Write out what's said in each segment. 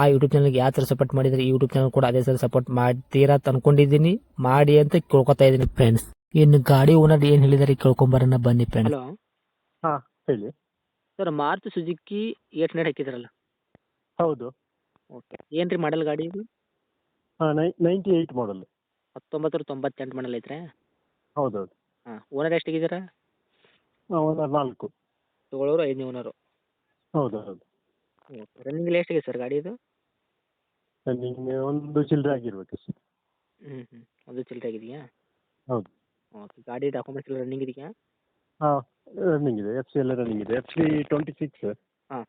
ಆ ಯೂಟ್ಯೂಬ್ ಚಾನಲ್ಗೆ ಯಾವ ಥರ ಸಪೋರ್ಟ್ ಮಾಡಿದರೆ ಈ ಯೂಟ್ಯೂಬ್ ಚಾನಲ್ ಕೂಡ ಅದೇ ಥರ ಸಪೋರ್ಟ್ ಮಾಡ್ತೀರಾ ಅಂತ ಅನ್ಕೊಂಡಿದ್ದೀನಿ. ಮಾಡಿ ಅಂತ ಕೇಳ್ಕೊತಾ ಇದ್ದೀನಿ ಫ್ರೆಂಡ್ಸ್ ಇನ್ನು ಗಾಡಿ ಓನರ್ ಏನು ಹೇಳಿದಾರೆ ಕೇಳ್ಕೊಂಬರೋಣ ಬನ್ನಿ ಫ್ರೆಂಡ್ಸ್ ಹಲೋ ಹಾಂ ಹೇಳಿ. Sir Maruti Suzuki eight hundred ಹಾಕಿದ್ರಲ್ಲ? ಹೌದು. ಓಕೆ ಏನು ರೀ ಮಾಡಲ್ ಗಾಡಿ ಇದು? ಹಾಂ ನೈಂಟಿ ಏಯ್ಟ್ ಮಾಡಲ್ ಹತ್ತೊಂಬತ್ತರ ತೊಂಬತ್ತೆಂಟು ಮಾಡಲ್ ಐತ್ರೆ? ಹೌದೌದು. ಹಾಂ ಓನರ್ ಎಷ್ಟಿಗಿದ್ದೀರಾ ನಾಲ್ಕು ತೊಗೊಳೋರು ಐದನೇ ಓನರು ಹೌದು ಹೌದು ರನ್ನಿಂಗ್ ಎಷ್ಟಿದೆ ಸರ್ ಗಾಡಿ ಇದು ನಿಮಗೆ ಒಂದು ಚಿಲ್ಲರೆ ಆಗಿರ್ಬೇಕು ಸರ್. ಹ್ಞೂ ಹ್ಞೂ ಅದು ಚಿಲ್ಲರೆ ಆಗಿದೆಯಾ? ಹೌದು. ಓಕೆ ಗಾಡಿ ಡಾಕ್ಯುಮೆಂಟ್ಸ್ ಎಲ್ಲ ರನ್ನಿಂಗ್ ಇದೆಯಾ? ಹಾಂ ರನ್ನಿಂಗ್ ಇದೆ. ಎಫ್ ಸಿ ಎಲ್ಲ ರನ್ನಿಂಗ್ ಇದೆ. ಎಫ್ ಸಿ ಟ್ವೆಂಟಿ ಸಿಕ್ಸ್ ಹಾಂ.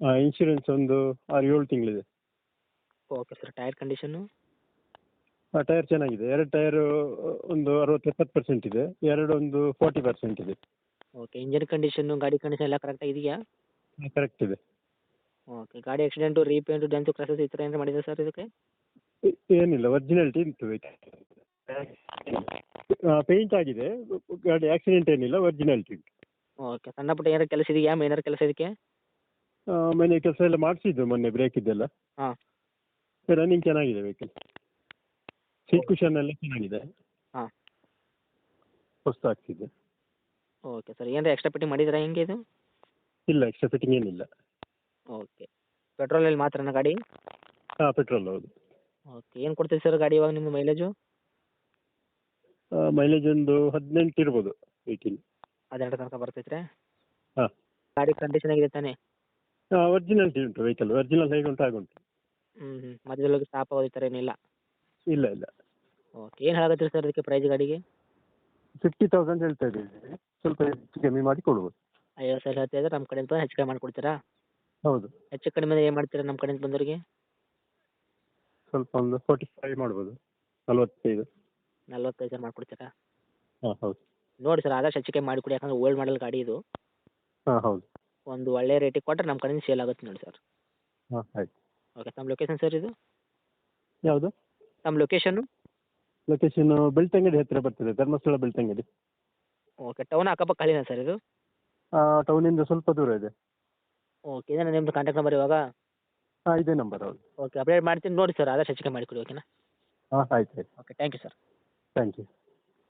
ಹಾಂ ಇನ್ಶೂರೆನ್ಸ್ ಒಂದು ಆರು ಏಳು ತಿಂಗಳಿದೆ. ಓಕೆ ಸರ್ ಟೈರ್ ಕಂಡೀಷನ್ನು ಹಾಂ ಟೈರ್ ಚೆನ್ನಾಗಿದೆ. ಎರಡು ಟೈರು ಒಂದು ಅರವತ್ತು ಎಪ್ಪತ್ತು ಪರ್ಸೆಂಟ್ ಇದೆ. ಎರಡು ಒಂದು ಫೋರ್ಟಿ ಪರ್ಸೆಂಟ್ ಇದೆ. ಓಕೆ ಇಂಜಿನ್ ಕಂಡೀಷನ್ನು ಗಾಡಿ ಕಂಡೀಷನ್ ಎಲ್ಲ ಕರೆಕ್ಟಾಗಿ ಇದೆಯಾ? ಕರೆಕ್ಟ್ ಇದೆ. ಓಕೆ ಗಾಡಿ ಆಕ್ಸಿಡೆಂಟು ರೀಪೇಂಟು ಡೆಂತು ಕ್ರಾಸಸ್ ಈ ಥರ ಏನಾರು ಮಾಡಿದೆ ಸರ್ ಇದಕ್ಕೆ? ಏನಿಲ್ಲ ಒರಿಜಿನಾಲಿಟಿ ಉಂಟು ಪೇಂಟ್ ಆಗಿದೆ ಗಾಡಿ ಆಕ್ಸಿಡೆಂಟ್ ಏನಿಲ್ಲ ಒರಿಜಿನಾಲಿಟಿ ಉಂಟು. ಓಕೆ ಸಣ್ಣ ಪುಟ್ಟ ಏನಾರು ಕೆಲಸ ಇದೆಯಾ? ಮೇನರ್ ಕೆಲಸ ಇದಕ್ಕೆ? ಮನೆ ಕೆಲಸ ಎಲ್ಲ ಮಾಡಿಸಿದ್ದು ಮೊನ್ನೆ ಬ್ರೇಕ್ ಇದೆಲ್ಲ ಹಾಂ. ರನ್ನಿಂಗ್ ಚೆನ್ನಾಗಿದೆ ವೆಹಿಕಲ್ ಸೀಟ್ ಕುಷನ್ ಎಲ್ಲ ಚೆನ್ನಾಗಿದೆ. ಹಾಂ. ಹೊಸ್ತು ಆಗ್ತಿದೆ ಓಕೆ ಸರ್ ಏನಾರ ಎಕ್ಸ್ಟ್ರಾ ಫಿಟ್ಟಿಂಗ್ ಮಾಡಿದ್ದೀರಾ ಹೆಂಗೆ ಇದು? ಇಲ್ಲ ಎಕ್ಸ್ಟ್ರಾ ಫಿಟ್ಟಿಂಗ್ ಏನಿಲ್ಲ. ಓಕೆ. ಪೆಟ್ರೋಲಲ್ಲಿ ಮಾತ್ರನಾ ಗಾಡಿ? ಹಾಂ ಪೆಟ್ರೋಲ್ ಹೌದು. ಓಕೆ ಏನು ಕೊಡ್ತೀರಿ ಸರ್ ಗಾಡಿ ಇವಾಗ ನಿಮ್ದು ಮೈಲೇಜು ಮೈಲೇಜ್ ಒಂದು ಹದಿನೆಂಟು ಇರ್ಬೋದು ವೆಹಿಕಲ್ ಹದಿನೆಂಟು ತನಕ ಬರ್ತೈತ್ರಿ? ಹಾಂ. ಗಾಡಿ ಕಂಡೀಷನ್ ಆಗಿದೆ ತಾನೆ? ಹಾಂ ಒರ್ಜಿನಲ್ ಉಂಟು ವೆಹಿಕಲ್ ಒರಿಜಿನಲ್ ಹೇಗೆ ಉಂಟು ಹಾಗುಂಟು ಹ್ಞೂ ಹ್ಞೂ ಮಧ್ಯದಲ್ಲಿ ಸ್ಟಾಪ್ ಆಗೋ ಈ ಥರ ಏನಿಲ್ಲ? ಇಲ್ಲ ಇಲ್ಲ. ಓಕೆ ಏನು ಹೇಳಕತ್ತೀರಿ ಸರ್ ಅದಕ್ಕೆ ಪ್ರೈಸ್ ಗಾಡಿಗೆ? ಫಿಫ್ಟಿ ತೌಸಂಡ್ ಹೇಳ್ತಾ ಇದ್ದೀವಿ. ಸ್ವಲ್ಪ ಹೆಚ್ಚು ಕಮ್ಮಿ ಮಾಡಿ ಕೊಡ್ಬೋದು ಐವತ್ತು ಸಾವಿರ ಹೇಳ್ತಿದ್ರೆ ನಮ್ಮ ಕಡೆಯಿಂದ ಹೆಚ್ಚು ಕಮ್ಮಿ ಮಾಡಿಕೊಡ್ತೀರಾ? ಹೌದು. ಹೆಚ್ಚು ಕಡಿಮೆ ಏನು ಮಾಡ್ತೀರಾ ನಮ್ಮ ಕಡೆಯಿಂದ ಬಂದವರಿಗೆ? ಸ್ವಲ್ಪ ಒಂದು ಫೋರ್ಟಿ ಫೈವ್ ಮಾಡ್ಬೋದು. ನಲ್ವತ್ತೈದು. ನಲ್ವತ್ತೈದು ಸಾವಿರ ಮಾಡಿಕೊಡ್ತೀರಾ? ಹಾಂ ಹೌದು. ನೋಡಿ ಸರ್ ಆದಷ್ಟು ಹೆಚ್ಚು ಮಾಡಿ ಮಾಡಿಕೊಡಿ ಯಾಕಂದ್ರೆ ಓಲ್ಡ್ ಮಾಡಲ್ ಗಾಡಿ ಇದು. ಹಾಂ ಹೌದು. ಒಂದು ಒಳ್ಳೆ ರೇಟಿಗೆ ಕೊಟ್ಟರೆ ನಮ್ಮ ಕಡೆಯಿಂದ ಸೇಲ್ ಆಗುತ್ತೆ ನೋಡಿ ಸರ್. ಹಾಂ ಆಯ್ತು. ಓಕೆ ತಮ್ಮ ಲೊಕೇಶನ್ ಸರ್ ಇದು? ಯಾವುದು? ತಮ್ಮ ಲೊಕೇಶನ್ನು ಲೊಕೇಶನ್ ಬೆಳ್ತಂಗಡಿ ಹತ್ತಿರ ಬರ್ತದೆ ಧರ್ಮಸ್ಥಳ ಬೆಳ್ತಂಗಡಿ ಓಕೆ ಟೌನ್ ಅಕ್ಕಪಕ್ಕ ಹಳ್ಳಿನಾ ಸರ್ ಇದು? ಟೌನಿಂದ ಸ್ವಲ್ಪ ದೂರ ಇದೆ. ಓಕೆ ಇದೇನಾ ನಿಮ್ಮದು ಕಾಂಟ್ಯಾಕ್ಟ್ ನಂಬರ್ ಇವಾಗ? ಹಾಂ ಇದೇ ನಂಬರ್ ಹೌದು. ಓಕೆ ಅಪ್ಡೇಟ್ ಮಾಡ್ತೀನಿ ನೋಡಿ ಸರ್ ಆದಷ್ಟು ಹೆಚ್ಚು ಕಮ್ಮಿ ಮಾಡಿಕೊಡಿ ಓಕೆನಾ ಹಾಂ ಆಯ್ತು ಆಯ್ತು. Okay thank you sir thank you